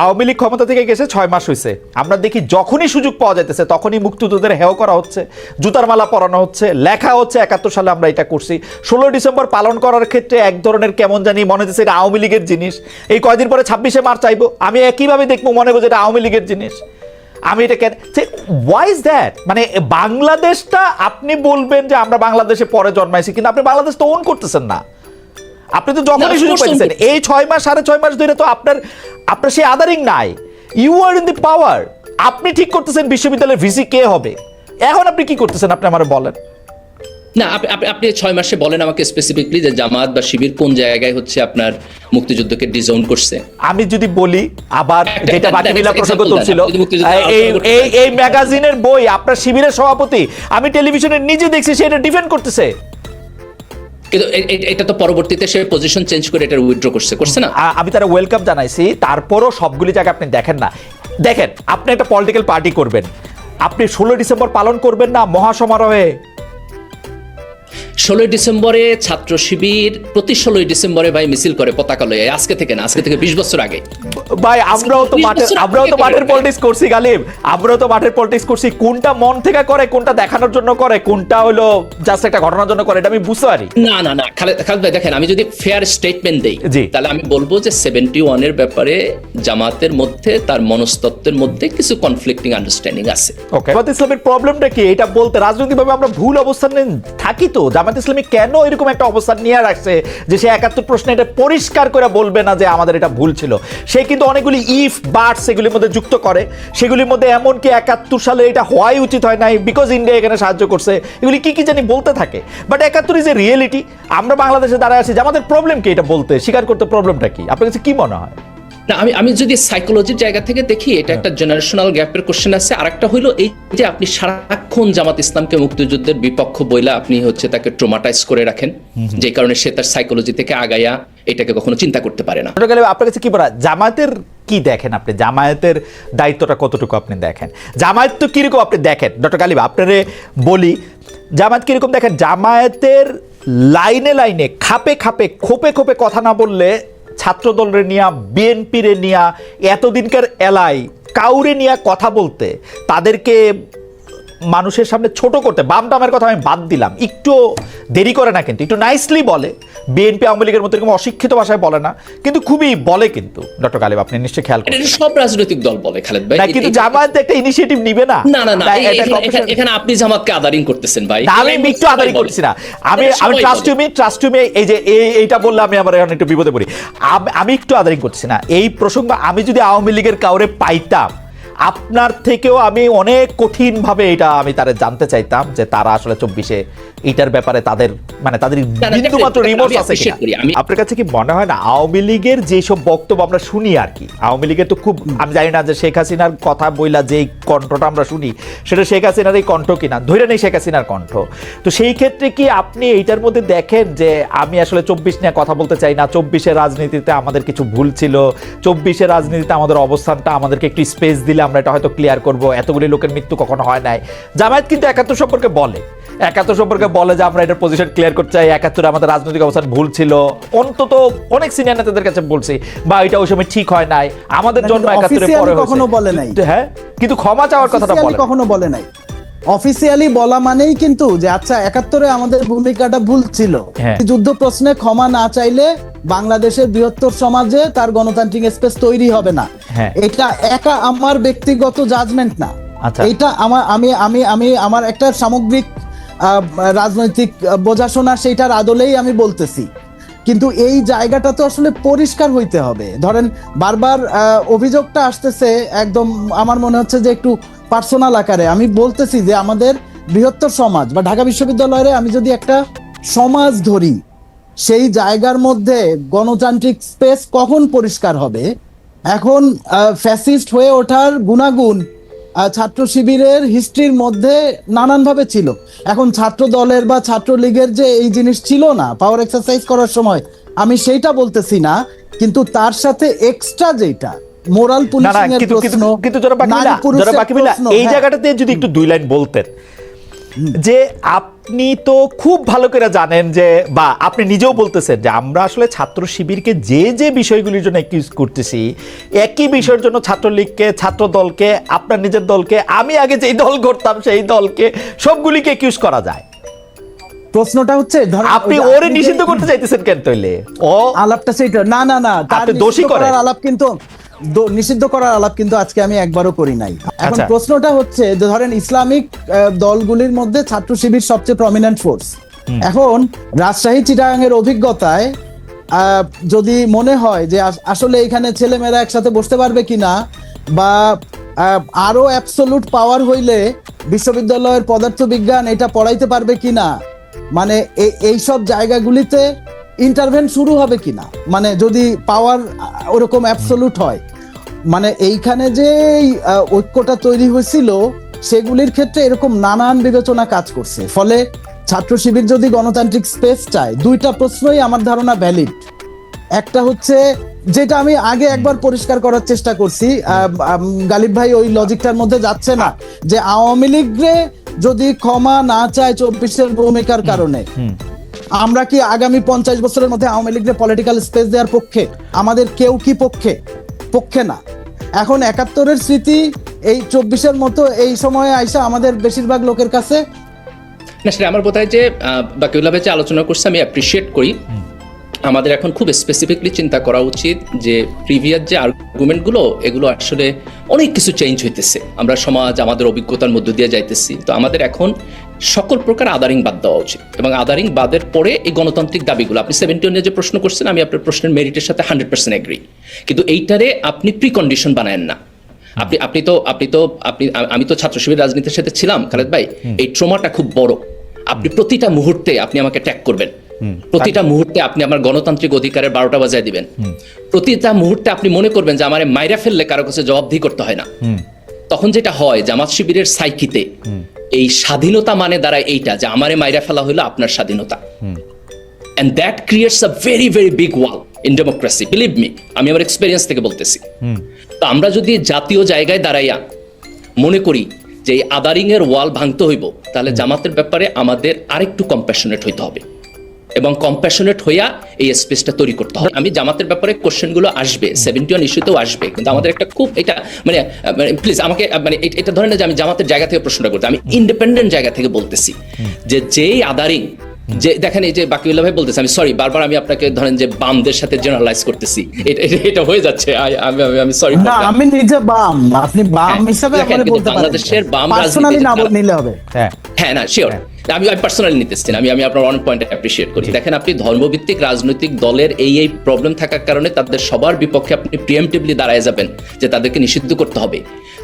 আওয়ামী লীগ ক্ষমতা থেকে গেছে ছয় মাস হয়েছে আমরা দেখি যখনই সুযোগ পাওয়া যাইতেছে, তখনই মুক্তিযোদ্ধাদের হেয় করা হচ্ছে, জুতার মালা পরানো হচ্ছে, লেখা হচ্ছে একাত্তর সালে আমরা এটা করছি। ষোলো ডিসেম্বর পালন করার ক্ষেত্রে এক ধরনের কেমন জানি মনে হচ্ছে এটা আওয়ামী লীগের জিনিস। এই কয়দিন পরে ছাব্বিশে মার্চ চাইব আমি একইভাবে দেখব, মনে করব যে এটা আওয়ামী লীগের জিনিস। আমি এটা কেন ওয়াই ইজ দ্যাট মানে বাংলাদেশটা আপনি বলবেন যে আমরা বাংলাদেশে পরে জন্মাইছি, কিন্তু আপনি বাংলাদেশ তো ওন করতেছেন না। আপনি তো যখনই সুযোগ course এই ছয় মাস সাড়ে ছয় মাস ধরে তো আপনার আপনার সেই আদারিং নাই। ইউ আর ইন দি পাওয়ার আপনি ঠিক করতেছেন বিশ্ববিদ্যালয়ের ভিসি কে হবে। এখন আপনি কি করতেছেন? আপনি আমার বলেন। না আপনি আপনি- ছয় মাসে বলেন আমাকে স্পেসিফিকলি যে জামাত বা শিবির কোন জায়গায় হচ্ছে আপনার মুক্তিযুদ্ধকে ডিজাউন করছে। আমি যদি বলি আবার যেটা বাকি মিলা প্রসঙ্গ তুলছিল এই-। এই ম্যাগাজিনের বই আপনার শিবিরের সভাপতি আমি টেলিভিশনে নিজে দেখছি সেটা ডিফেন্ড করতেছে। কিন্তু এটা তো পরবর্তীতে সে পজিশন চেঞ্জ করে এটা উইথড্র করছে করছে না? আমি তারা ওয়েলকাম জানাইছি, তারপরও সবগুলি জায়গা আপনি দেখেন না। দেখেন, আপনি একটা পলিটিক্যাল পার্টি করবেন। আপনি ষোলো ডিসেম্বর পালন করবেন না মহাসমারোহে। ষোলোই ডিসেম্বরে ছাত্র শিবির প্রতি ষোলোই ডিসেম্বরে ভাই মিছিল করে পতাকা লয়ে। আজকে থেকে না আজকে থেকে বিশ বছর আগে। ভাই আমরাও তো মাঠের আমরাও তো মাঠের। পলিটিক্স করছি গালিব। আমরাও তো মাঠের পলিটিক্স করছি। কোনটা মন থেকে করে কোনটা দেখানোর জন্য করে কোনটা হলো জাস্ট একটা ঘটনার জন্য করে এটা আমি বুঝতে পারি। না না না খালেদ ভাই দেখেন আমি যদি ফেয়ার স্টেটমেন্ট দেই তাহলে আমি বলব যে সেভেন্টি ওয়ানের ব্যাপারে জামাতের মধ্যে তার মনস্তত্ত্বের মধ্যে কিছু কনফ্লিক্টিং আন্ডারস্ট্যান্ডিং আছে। ওকে ইসলামের প্রবলেমটা কি? এটা বলতে রাজনৈতিকভাবে আমরা ভুল অবস্থানে থাকি তো জামাত ইসলামী কেন এরকম একটা অবস্থান নিয়ে রাখছে যে সে একাত্তর প্রশ্নে এটা পরিষ্কার করে বলবে না যে আমাদের এটা ভুল ছিল? সে কিন্তু অনেকগুলি ইফ বাট সেগুলির মধ্যে যুক্ত করে। সেগুলির মধ্যে এমনকি একাত্তর সালে এটা হওয়াই উচিত হয় নাই বিকজ ইন্ডিয়া এখানে সাহায্য করছে? এগুলি কি কি জানি বলতে থাকে। বাট একাত্তর ইজ এ রিয়েলিটি আমরা বাংলাদেশে দাঁড়ায় আছি যে আমাদের প্রবলেম কি এটা বলতে? স্বীকার করতে প্রবলেমটা কি? আপনার কাছে কি মনে হয়? না আমি আমি যদি সাইকোলজির জায়গা থেকে দেখি এটা একটা জেনারেশনাল গ্যাপের কোশ্চেন আছে। আরেকটা হইল এই যে আপনি সারাক্ষণ জামাত ইসলামকে মুক্তিযুদ্ধের বিপক্ষ বইলা আপনি হচ্ছে তাকে ট্রোমাটাইজ করে রাখেন যে কারণে সে তার সাইকোলজি থেকে আগাইয়া এটাকে কখনো চিন্তা করতে পারে না। আপনার কাছে কি বলা জামাতের কি দেখেন আপনি? জামায়াতের দায়িত্বটা কতটুকু আপনি দেখেন? জামায়াত তো কীরকম আপনি দেখেন? ডক্টর গালিব আপনারে বলি জামায়াত কীরকম দেখেন? জামায়াতের লাইনে লাইনে খাপে খাপে খোপে খোপে কথা না বললে ছাত্রদলের নিয়া বিএনপিরে নিয়া এতদিনকার এলাই কাউরে নিয়া কথা বলতে তাদেরকে মানুষের সামনে ছোট করতে বাম টামের কথা আমি বাদ দিলাম। একটু দেরি করে না কিন্তু একটু নাইসলি বলে। বিএনপি আওয়ামী লীগের মতো এরকম অশিক্ষিত ভাষায় বলে না কিন্তু খুবই বলে কিন্তু। ডক্টর গালিব আপনি নিশ্চয়ই খেয়াল করেন সব রাজনৈতিক দল বলে খালেদ ভাই। কিন্তু জামায়াত একটা ইনিশিয়েটিভ নিবে না। না না না এখানে- আপনি জামাতকে আদারিং করতেছেন ভাই। আমি একটু আদারি। করছি না। আমি আমি trust. To me trust to me এই যে এই- এইটা বললে আমি এখন একটু বিপদে পড়ি। আম- আমি একটু আদারি করছি না। এই প্রসঙ্গ আমি যদি আওয়ামী লীগের কাউরে পাইতাম আপনার থেকেও আমি অনেক কঠিন ভাবে এটা আমি তারা জানতে চাইতাম যে তারা আসলে চব্বিশে এইটার ব্যাপারে তাদের মানে তাদের না, বিন্দু মাত্র রিমোর্স আছে কিনা? আপনার কাছে কি মনে হয় না আওয়ামী লীগের যেসব বক্তব্য আমরা শুনি আর কি? আওয়ামী লীগের তো খুব আমি জানি না যে শেখ হাসিনার কথা বইলা যে কণ্ঠটা আমরা শুনি সেটা শেখ হাসিনার এই কণ্ঠ কিনা? ধরে নেই শেখ হাসিনার কণ্ঠ। তো সেই ক্ষেত্রে কি আপনি এইটার মধ্যে দেখেন যে আমি আসলে চব্বিশ নিয়ে কথা বলতে চাই না? চব্বিশের রাজনীতিতে আমাদের কিছু ভুল ছিল চব্বিশের রাজনীতিতে আমাদের অবস্থানটা আমাদেরকে একটু স্পেস দিলে আমরা এটা হয়তো ক্লিয়ার করব এতগুলি লোকের মৃত্যু কখনো হয় নাই। জামায়াত কিন্তু একাত্তর সম্পর্কে বলে। একাত্তর সম্পর্কে বলে যে আমরা এটার পজিশন ক্লিয়ার করতে চাই একাত্তরে আমাদের রাজনৈতিক অবস্থান ভুল ছিল। অন্তত অনেক সিনিয়র নেতাদের কাছে বলছি বা এটা ওই সময় ঠিক হয় নাই। আমাদের জন্য একাত্তরে পরে কখনো বলে নাই। হয়েছে হ্যাঁ? কিন্তু ক্ষমা চাওয়ার কথাটা বলে। কখনো বলে নাই। অফিসিয়ালি বলা মানেই কিন্তু যে আচ্ছা একাত্তরে আমাদের ভূমিকাটা ভুল ছিল হ্যাঁ। যুদ্ধ প্রশ্নে ক্ষমা না চাইলে বাংলাদেশের বৃহত্তর সমাজে তার গণতান্ত্রিক স্পেস তৈরি হবে না হ্যাঁ। এটা একা আমার ব্যক্তিগত জাজমেন্ট না আচ্ছা। এটা আমার আমি আমি আমি আমার একটা সামগ্রিক রাজনৈতিক বোঝাশোনা সেইটার আদলেই আমি বলতেছি কিন্তু এই জায়গাটা তো আসলে পরিষ্কার হইতে হবে ধরেন বারবার অভিযোগটা আসতেছে একদম আমার মনে হচ্ছে যে একটু পার্সোনাল আকারে, আমি বলতেছি যে আমাদের বৃহত্তর সমাজ বা ঢাকা বিশ্ববিদ্যালয়ে আমি যদি একটা সমাজ ধরি, সেই জায়গার মধ্যে গণতান্ত্রিক স্পেস কখন পরিষ্কার হবে? এখন ফ্যাসিস্ট হয়ে ওঠার গুণাগুণ ছাত্র শিবিরের হিস্ট্রির মধ্যে নানানভাবে ছিল। এখন ছাত্র দলের বা ছাত্র লীগের যে এই জিনিস ছিল না পাওয়ার এক্সারসাইজ করার সময়, আমি সেইটা বলতেছি না, কিন্তু তার সাথে এক্সট্রা যেটা মোরাল পুলিশিং এর কিন্তু কিন্তু প্রশ্ন কিন্তু যারা বাকি মিলা যারা বাকি মিলা এই হ্যাঁ। জায়গাটাতে যদি একটু দুই লাইন বলতেন যে আপনি তো খুব ভালো করে জানেন যে বা আপনি নিজেও বলতেছেন যে আমরা আসলে ছাত্র শিবিরকে যে যে বিষয়গুলির জন্য অ্যাকিউজ করতেছি একই বিষয়ের জন্য ছাত্রলীগকে ছাত্র দলকে আপনার নিজের দলকে আমি আগে যেই দল করতাম সেই দলকে সবগুলিকে অ্যাকিউজ করা যায় প্রশ্নটা হচ্ছে আপনি ওরে নিষিদ্ধ করতে চাইতেছেন কেন তৈলে ও আলাপটা সেইটা না না না তার আপনি দোষী করেন। করার আলাপ কিন্তু নিষিদ্ধ করার আলাপ কিন্তু আজকে আমি একবারও করি নাই। এখন আচ্ছা। প্রশ্নটা হচ্ছে যে ধরেন ইসলামিক দলগুলির মধ্যে ছাত্র শিবির সবচেয়ে প্রমিনেন্ট ফোর্স এখন রাজশাহী চিটাগাং এর অভিজ্ঞতায় আহ, যদি মনে হয় যে আসলে এখানে ছেলেমেয়েরা একসাথে বসতে পারবে কিনা বা আরও অ্যাবসলুট পাওয়ার হইলে বিশ্ববিদ্যালয়ের পদার্থবিজ্ঞান এটা পড়াইতে পারবে কিনা মানে এই এইসব জায়গাগুলিতে ইন্টারভেন শুরু হবে কিনা মানে যদি পাওয়ার ওরকম অ্যাবসলুট হয়। মানে এইখানে যে ঐক্যটা তৈরি হয়েছিল সেগুলির ক্ষেত্রে এরকম নানান বিবেচনা কাজ করছে। ফলে ছাত্র শিবির যদি গণতান্ত্রিক স্পেস চায় দুইটা প্রশ্নই আমার ধারণা ভ্যালিড একটা হচ্ছে যেটা আমি আগে একবার পরিষ্কার করার চেষ্টা করছি গালিব ভাই ওই লজিকটার মধ্যে যাচ্ছে না যে আওয়ামী লীগরে যদি ক্ষমা না চায় চব্বিশের ভূমিকার কারণে আমরা কি আগামী পঞ্চাশ বছরের মধ্যে আওয়ামী লীগের পলিটিক্যাল স্পেস দেওয়ার পক্ষে? আমাদের কেউ কি পক্ষে? পক্ষে না। এখন একাত্তরের স্মৃতি এই চব্বিশের মতো এই সময়ে আইসা আমাদের বেশিরভাগ লোকের কাছে। না সেটা আমার বোধ যে আহ, বাকিউল্লাহ যে আলোচনা করছে আমি অ্যাপ্রিসিয়েট করি। আমাদের এখন খুব স্পেসিফিকলি চিন্তা করা উচিত যে প্রিভিয়াস যে আর্গুমেন্টগুলো এগুলো আসলে অনেক কিছু চেঞ্জ হইতেছে। আমরা সমাজ আমাদের অভিজ্ঞতার মধ্য দিয়ে যাইতেছি। তো আমাদের এখন সকল প্রকার আদারিং বাদ দেওয়া উচিত। এবং আদারিং বাদের পরে এই গণতান্ত্রিক দাবিগুলো আপনি সেভেন্টি ওয়ানে যে প্রশ্ন করছেন আমি আপনার প্রশ্নের মেরিটের সাথে হান্ড্রেড পার্সেন্ট এগ্রি কিন্তু এইটারে আপনি প্রিকন্ডিশন বানায়েন না। আপনি আপনি তো আপনি তো আপনি আমি তো ছাত্র শিবির রাজনীতির সাথে ছিলাম খালেদ ভাই। এই ট্রমাটা খুব বড়। আপনি প্রতিটা মুহূর্তে আপনি আমাকে ট্যাগ করবেন। প্রতিটা মুহূর্তে আপনি আমার গণতান্ত্রিক অধিকারের বারোটা বাজায় দিবেন। প্রতিটা মুহূর্তে আপনি মনে করবেন যে আমার মাইরা ফেললে কারও কাছে জবাবদিহি করতে হয় না। তখন যেটা হয় জামাত শিবিরের সাইকিতে এই স্বাধীনতা মানে দাঁড়ায় এইটা যে আমারে মাইরা ফেলা হলো আপনার স্বাধীনতা। And that creates a very very big wall in democracy believe me আমি আমার এক্সপিরিয়েন্স থেকে বলতেছি। তো আমরা যদি জাতীয় জায়গায় দাঁড়াইয়া মনে করি যে এই আদারিং এর ওয়াল ভাঙতে হইব তাহলে জামাতের ব্যাপারে আমাদের আরেকটু কম্প্যাশনেট হইতে হবে। এবং কম্প্যাশনেট হইয়া এই স্পেসটা তৈরি করতে হবে। আমি জামাতের ব্যাপারে কোশ্চেনগুলো আসবে সেভেন্টি ওয়ান ইস্যুতেও আসবে কিন্তু আমাদের একটা খুব এটা মানে প্লিজ আমাকে মানে এটা ধরে না যে আমি জামাতের জায়গা থেকে প্রশ্নটা করতে আমি ইন্ডিপেন্ডেন্ট জায়গা থেকে বলতেছি যে যেই আদারিং যে দেখেন এই যে বাকিউল্লাহ ভাই বলতেছে আমি সরি বারবার আমি আপনাকে ধরেন যে বামদের সাথে জেনারেলাইজ করতেছি এটা হয়ে যাচ্ছে আমি আমি- আমি সরি না আমি নিজে বাম আপনি বাম হ্যাঁ, হিসাবে বলতে পারেন। বাংলাদেশের বাম রাজনীতির না নিলে হবে। হ্যাঁ। হ্যাঁ না শিওর আমি আমি পার্সোনালি নিতেছি আমি আমি আপনার অনেক পয়েন্ট অ্যাপ্রিসিয়েট করি। দেখেন আপনি ধর্মভিত্তিক রাজনৈতিক দলের এই এই প্রবলেম থাকার কারণে তাদের সবার বিপক্ষে আপনি প্রিএমটিভলি দাঁড়ায় যাবেন যে তাদেরকে নিষিদ্ধ করতে হবে।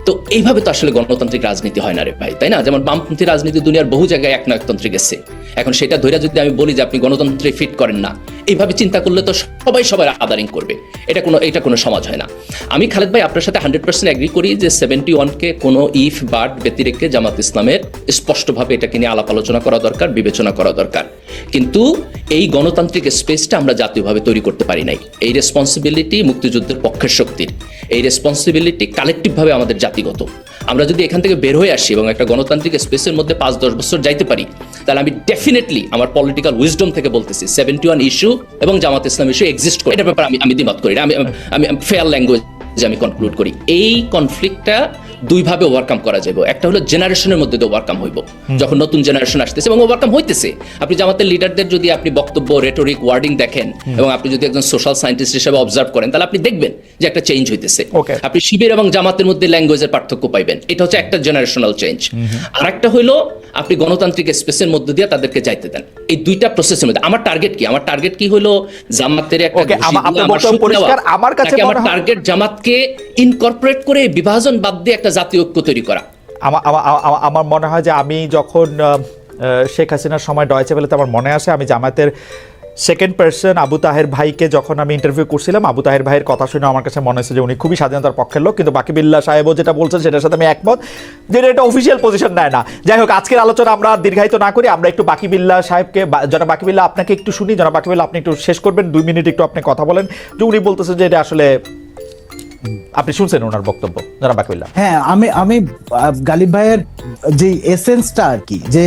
তো এইভাবে তো আসলে গণতান্ত্রিক রাজনীতি হয় না রে ভাই তাই না? যেমন বামপন্থী রাজনীতি দুনিয়ার বহু জায়গায় এক নায়কতন্ত্রে গেছে। এখন সেটা ধরে যদি আমি বলি যে আপনি গণতন্ত্রে ফিট করেন না এইভাবে চিন্তা করলে তো সবাই সবাই আদারিং করবে। এটা কোনো এটা কোনো সমাজ হয় না। আমি খালেদ ভাই আপনার সাথে হান্ড্রেড পার্সেন্ট এগ্রি করি যে সেভেন্টি ওয়ানকে কোনো ইফ বাট ব্যতিরেকে জামাত ইসলামের স্পষ্টভাবে এটাকে নিয়ে আলাপ আলোচনা করা দরকার, বিবেচনা করা দরকার। কিন্তু এই গণতান্ত্রিক স্পেসটা আমরা জাতীয়ভাবে তৈরি করতে পারি নাই। এই রেসপন্সিবিলিটি মুক্তিযুদ্ধের পক্ষের শক্তির। এই রেসপন্সিবিলিটি কালেকটিভভাবে আমাদের জাতিগত। আমরা যদি এখান থেকে বের হয়ে আসি এবং একটা গণতান্ত্রিক স্পেসের মধ্যে পাঁচ দশ বছর যাইতে পারি তাহলে আমি ডেফিনেটলি আমার পলিটিক্যাল উইজডম থেকে বলতেছি সেভেন্টি ওয়ান ইস্যু এবং জামাত ইসলাম ইস্যু এক্সিস্ট করে। এটার ব্যাপারে আমি আমি দ্বিমত করি না। আমি আমি ফেয়ার ল্যাঙ্গুয়েজ যে আমি কনক্লুড করি। এই কনফ্লিক্টটা দুইভাবে ওভারকাম করা যাবে একটা হলো জেনারেশনের মধ্যে ওভারকাম হইব। যখন নতুন জেনারেশন আসতেছে এবং ওভারকাম হইতেছে। আপনি জামাতের লিডারদের যদি আপনি বক্তব্য রেটোরিক ওয়ার্ডিং দেখেন এবং আপনি যদি একজন সোশ্যাল সায়েন্টিস্ট হিসেবে অবজার্ভ করেন তাহলে আপনি দেখবেন যে একটা চেঞ্জ হইতেছে। আপনি শিবির এবং জামাতের মধ্যে ল্যাঙ্গুয়েজের পার্থক্য পাইবেন। এটা হচ্ছে একটা জেনারেশনাল চেঞ্জ আর একটা হইল আপনি গণতান্ত্রিক স্পেসের মধ্যে দিয়ে তাদেরকে যাইতে দেন। এই দুইটা প্রসেসের মধ্যে। আমার টার্গেট কি? আমার টার্গেট কি হলো জামাতের একটা আমার কাছে আমার টার্গেট জামাতকে ইনকর্পোরেট করে বিভাজন বাদ দিয়ে একটা জাতীয় ঐক্য তৈরি করা। আমার মনে হয় যে আমি যখন শেখ হাসিনার সময় ডয়েছে বলে তো আমার মনে আসে আমি জামাতের সেকেন্ড পার্সন আবু তাহের ভাইকে যখন আমি ইন্টারভিউ করছিলাম আবু তাহের ভাইয়ের কথা শুনে আমার কাছে মনে হয়েছে যে উনি খুবই স্বাধীনতার পক্ষের লোক, কিন্তু বাকি বিল্লা সাহেবও যেটা বলছেন সেটার সাথে আমি একমত যেটা এটা অফিসিয়াল পজিশন নেয় না। যাই হোক, আজকের আলোচনা আমরা দীর্ঘায়িত না করি আমরা একটু বাকি বিল্লা সাহেবকে জনাব বাকি বিল্লা আপনাকে একটু শুনি, জনাব বাকি বিল্লা আপনি একটু শেষ করবেন, দুই মিনিট একটু আপনি কথা বলেন। যে উনি বলতেছে যে এটা আসলে, আপনি শুনছেন ওনার বক্তব্য যারা বাকিউল্লাহ হ্যাঁ আমি আমি গালিব ভাইয়ের যে এসেন্সটা আর কি, যে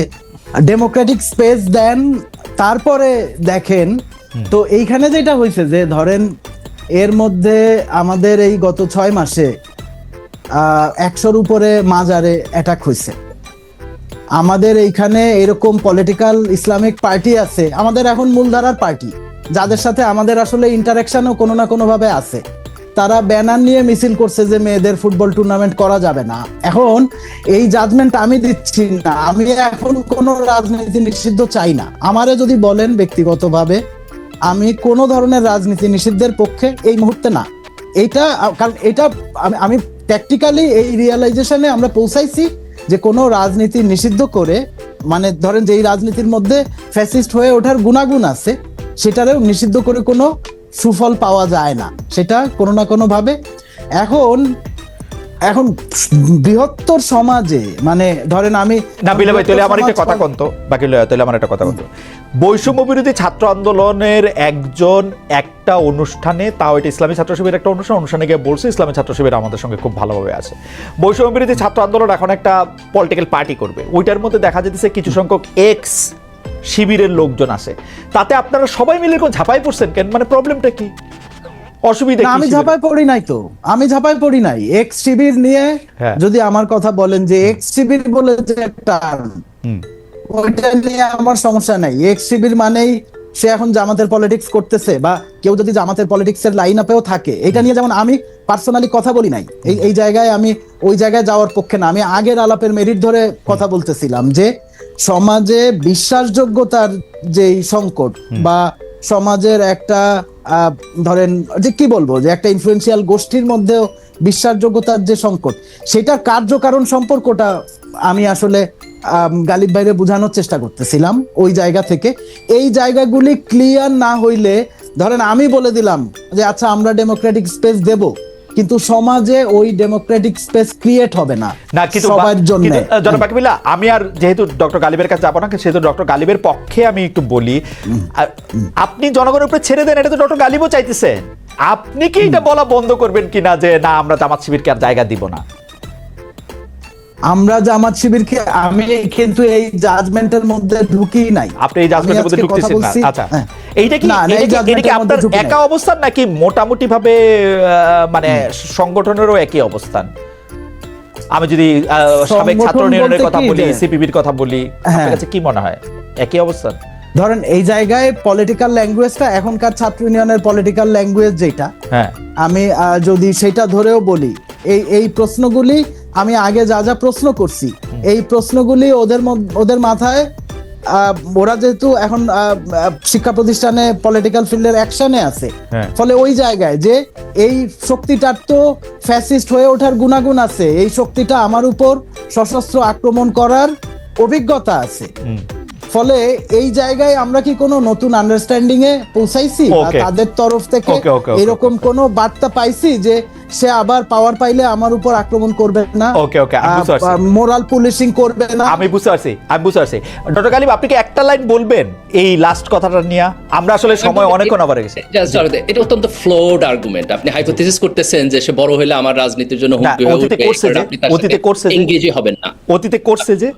ডেমোক্রেটিক স্পেস দেন তারপরে দেখেন। তো এইখানে যেটা হয়েছে যে ধরেন এর মধ্যে আমাদের এই গত ছয় মাসে একশোর উপরে মাজারে অ্যাটাক হয়েছে আমাদের এইখানে এরকম পলিটিক্যাল ইসলামিক পার্টি আছে। আমাদের এখন মূলধারার পার্টি যাদের সাথে আমাদের আসলে ইন্টারাকশনও কোনো না কোনোভাবে আছে। তারা ব্যানার নিয়ে মিছিল করছে যে মেয়েদের ফুটবল টুর্নামেন্ট করা যাবে না। এখন এই জাজমেন্ট আমি দিচ্ছি না। আমি এখন কোনো রাজনীতি নিষিদ্ধ চাই না। আমারে যদি বলেন ব্যক্তিগতভাবে, আমি কোনো ধরনের রাজনীতি নিষিদ্ধের পক্ষে এই মুহূর্তে না। এটা কারণ এটা আমি- প্র্যাকটিক্যালি এই রিয়েলাইজেশনে আমরা পৌঁছাইছি যে কোনো রাজনীতি নিষিদ্ধ করে মানে ধরেন যে এই রাজনীতির মধ্যে ফ্যাসিস্ট হয়ে ওঠার গুণাগুণ আছে, সেটারেও নিষিদ্ধ করে কোনো সুফল পাওয়া যায় না। সেটা কোনো না কোনো ভাবে এখন এখন বৃহত্তর সমাজে মানে ধরেন আমি না বিলে ভাই তাহলে আমার একটা কথা কন্ত বাকি লয়া তাহলে আমার একটা কথা কন্ত বৈষম্য বিরোধী ছাত্র আন্দোলনের একজন একটা অনুষ্ঠানে তাও এটা ইসলামী ছাত্র শিবিরের একটা অনুষ্ঠান অনুষ্ঠানে গিয়ে বলছে ইসলামী ছাত্র শিবির আমাদের সঙ্গে খুব ভালোভাবে আছে। বৈষম্য বিরোধী ছাত্র আন্দোলন এখন একটা পলিটিক্যাল পার্টি করবে। ওইটার মধ্যে দেখা যেতেছে কিছু সংখ্যক এক্স শিবিরের লোকজন আছে। তাতে আপনারা সবাই মিলে এরকম ঝাঁপাই পড়ছেন কেন? মানে প্রবলেমটা কি? অসুবিধা আমি? ঝাপায় পড়ি নাই তো। আমি ঝাপায় পড়ি নাই। এক্স শিবির নিয়ে হ্যাঁ। যদি আমার কথা বলেন যে এক্স শিবির বলে যে হুম। ওইটা নিয়ে আমার সমস্যা নাই। এক্স শিবির মানেই সে এখন জামাতের পলিটিক্স করতেছে বা কেউ যদি জামাতের পলিটিক্স এর লাইন আপেও থাকে। এটা নিয়ে যেমন আমি পার্সোনালি কথা বলি নাই। এই এই জায়গায় আমি ওই জায়গায় যাওয়ার পক্ষে না। আমি আগের আলাপের মেরিট ধরে কথা বলতেছিলাম যে সমাজে বিশ্বাসযোগ্যতার যেই সংকট বা সমাজের একটা ধরেন যে কি বলব যে একটা ইনফ্লুয়েন্সিয়াল গোষ্ঠীর মধ্যেও বিশ্বাসযোগ্যতার যে সংকট সেটার কার্যকারণ সম্পর্কটা আমি আসলে গালিব ভাইরে বোঝানোর চেষ্টা করতেছিলাম ওই জায়গা থেকে। এই জায়গাগুলি ক্লিয়ার না হইলে ধরেন আমি বলে দিলাম যে আচ্ছা আমরা ডেমোক্রেটিক স্পেস দেব। কিন্তু সমাজে ওই ডেমোক্রেটিক স্পেস ক্রিয়েট হবে না না কিন্তু সবার জন্য। জনাব বাকিবিল্লাহ, আমি আর যেহেতু ডক্টর গালিবের কাছে যাব না সেহেতু ডক্টর গালিবের পক্ষে আমি একটু বলি। আপনি জনগণের উপরে ছেড়ে দেন এটা তো ডক্টর গালিবও চাইতেছেন আপনি কি এটা বলা বন্ধ করবেন কিনা যে না আমরা জামাত শিবিরকে আর জায়গা দিব না আমরা জামাত শিবিরকে আমি কিন্তু এই জাজমেন্টের মধ্যে ঢুকি নাই। আপনি এই জাজমেন্টের মধ্যে ঢুকতেছেন না। আচ্ছা। হ্যাঁ। এইটা কি এটা কি- আপনার একা অবস্থান নাকি মোটামুটি ভাবে মানে সংগঠনেরও একই অবস্থান? আমি যদি সাবেক ছাত্র কথা বলি সিপিবির কথা বলি আপনার হ্যাঁ। কাছে কি মনে হয়? একই অবস্থান? ধরেন এই জায়গায় পলিটিক্যাল ল্যাঙ্গুয়েজটা এখনকার ছাত্র ইউনিয়নের পলিটিক্যাল ল্যাঙ্গুয়েজ যেটা হ্যাঁ। আমি যদি সেটা ধরেও বলি এই এই প্রশ্নগুলি আমি আগে যা যা প্রশ্ন করছি এই প্রশ্নগুলি ওদের ওদের মাথায় ওরা যেহেতু এখন শিক্ষা প্রতিষ্ঠানে পলিটিক্যাল ফিল্ডের অ্যাকশনে আছে। হ্যাঁ। ফলে ওই জায়গায় যে এই শক্তিটার তো ফ্যাসিস্ট হয়ে ওঠার গুণাগুণ আছে এই শক্তিটা আমার উপর সশস্ত্র আক্রমণ করার অভিজ্ঞতা আছে। ফলে এই জায়গায় আমরা কি কোনো নতুন আন্ডারস্ট্যান্ডিং এ পৌঁছাইছি তাদের তরফ থেকে এরকম কোনো বার্তা পাইছি যে সে আবার পাওয়ার পাইলে আমার উপর আক্রমণ করবে না। ওকে ওকে আমি বুঝতে পারছি। মোরাল পুলিশিং করবে না। আমি বুঝতে পারছি আমি বুঝতে পারছি। ডক্টর গালিব আপনি কি একটা লাইন বলবেন এই লাস্ট কথাটা নিয়ে? আমরা আসলে সময় অনেকক্ষণ আবার গেছে। এটা অত্যন্ত ফ্লোড আর্গুমেন্ট আপনি হাইপোথিসিস করতেছেন যে সে বড় হলে আমার রাজনীতির জন্য হুমকি হয়ে অতীতে উঠবে করছে যে, অতীতে করছে যে। এঙ্গেজই না। অতীতে করছে যে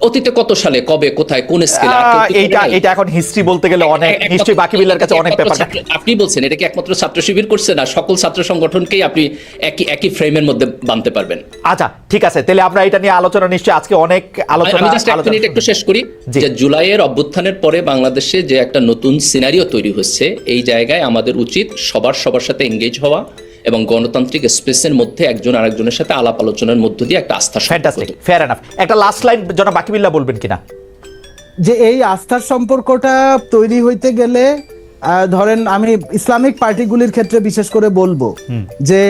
অতীতে কত সালে কবে কোথায় কোন স্কেলে এইটা এটা এখন হিস্ট্রি বলতে গেলে অনেক নিশ্চয়ই বাকি বিল্লার কাছে অনেক পেপার আপনি বলছেন এটা কি একমাত্র ছাত্র শিবির করছে না? সকল ছাত্র সংগঠনকেই আপনি একই একই ফ্রেমের মধ্যে বানতে পারবেন। আচ্ছা ঠিক আছে তাহলে আমরা এটা নিয়ে আলোচনা নিশ্চয়ই আজকে অনেক আলোচনা আমি জাস্ট এক মিনিট একটু শেষ করি। যে জুলাইয়ের অভ্যুত্থানের পরে বাংলাদেশে যে একটা নতুন সিনারিও তৈরি হচ্ছে এই জায়গায় আমাদের উচিত সবার সবার সাথে এঙ্গেজ হওয়া এবং গণতান্ত্রিক স্পেসের মধ্যে একজন আরেকজনের সাথে আলাপ আলোচনার মধ্য দিয়ে একটা আস্থা ফ্যান্টাস্টিক ফেয়ার এনাফ একটা লাস্ট লাইন জনাব বাকি বিল্লা বলবেন কিনা? যে এই আস্থার সম্পর্কটা তৈরি হইতে গেলে আহ, ধরেন আমি ইসলামিক পার্টিগুলির ক্ষেত্রে বিশেষ করে বলব যে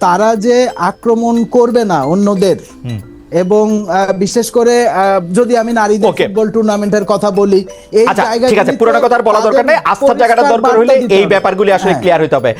তারা যে আক্রমণ করবে না অন্যদের এবং আহ, বিশেষ করে আহ, যদি আমি নারীদের. ফুটবল টুর্নামেন্টের কথা বলি এই আচ্ছা ঠিক আছে পুরোনো কথা আর বলার দরকার নেই আস্থার জায়গাটা দরকার হলে এই ব্যাপারগুলি আসলে। ক্লিয়ার হইতে হবে।